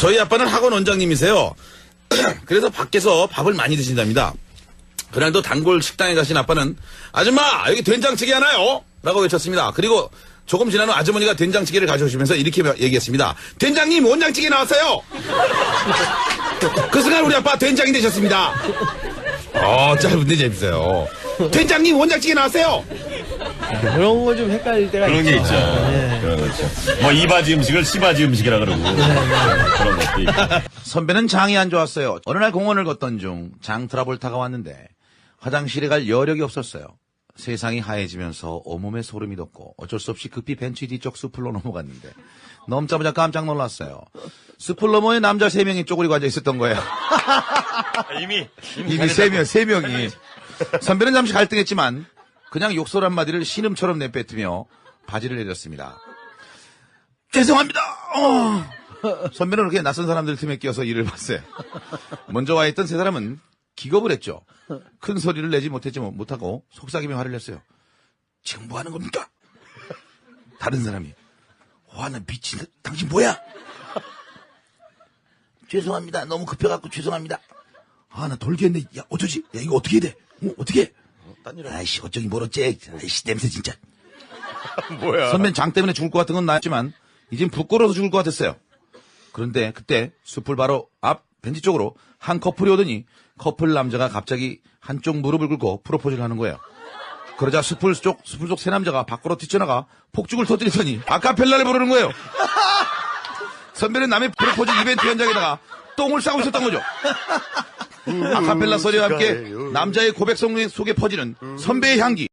저희 아빠는 학원 원장님이세요. 그래서 밖에서 밥을 많이 드신답니다. 그날도 단골 식당에 가신 아빠는 아줌마 여기 된장찌개 하나요? 라고 외쳤습니다. 그리고 조금 지난 후 아주머니가 된장찌개를 가져오시면서 이렇게 얘기했습니다. 된장님 원장찌개 나왔어요. 그 순간 우리 아빠 된장이 되셨습니다. 어 짧은데 재밌어요. 된장님 원장찌개 나왔어요. 그런 거 좀 헷갈릴 때가 그런 게 있죠. 네. 그런 거 있죠. 뭐 이바지 음식을 시바지 음식이라 그러고 그런 것도 있고. 선배는 장이 안 좋았어요. 어느 날 공원을 걷던 중 장 트러블타가 왔는데 화장실에 갈 여력이 없었어요. 세상이 하얘지면서 온몸에 소름이 돋고 어쩔 수 없이 급히 벤치 뒤쪽 숲으로 넘어갔는데 넘자마자 깜짝 놀랐어요. 숲을 너머에 남자 세 명이 쪼그리고 앉아 있었던 거예요. 이미 이미 세 명, 세 명이. 선배는 잠시 갈등했지만 그냥 욕설 한마디를 신음처럼 내뱉으며 바지를 내렸습니다. 죄송합니다. 어. 선배는 그렇게 낯선 사람들 틈에 끼어서 일을 봤어요. 먼저 와 있던 세 사람은 기겁을 했죠. 큰 소리를 내지 못했지 뭐- 못하고 속삭이며 화를 냈어요. 지금 뭐 하는 겁니까? 다른 사람이 와나 미친 당신 뭐야? 죄송합니다. 너무 급해갖고 죄송합니다. 아, 나 돌겠네. 야, 어쩌지? 야, 이거 어떻게 해야 돼? 어, 떻게 해? 아이씨, 어쩌기 멀었지? 아이씨, 냄새 진짜. 뭐야? 선배는 장 때문에 죽을 것 같은 건 나였지만, 이젠 부끄러워서 죽을 것 같았어요. 그런데 그때 숲을 바로 앞 벤치 쪽으로 한 커플이 오더니 커플 남자가 갑자기 한쪽 무릎을 꿇고 프로포즈를 하는 거예요. 그러자 숲을 쪽, 숲을 쪽 세 남자가 밖으로 뛰쳐나가 폭죽을 터뜨리더니 아카펠라를 부르는 거예요. 선배는 남의 프로포즈 이벤트 현장에다가 똥을 싸고 있었던 거죠. 아카펠라 소리와 함께 남자의 고백성 속에 퍼지는 선배의 향기.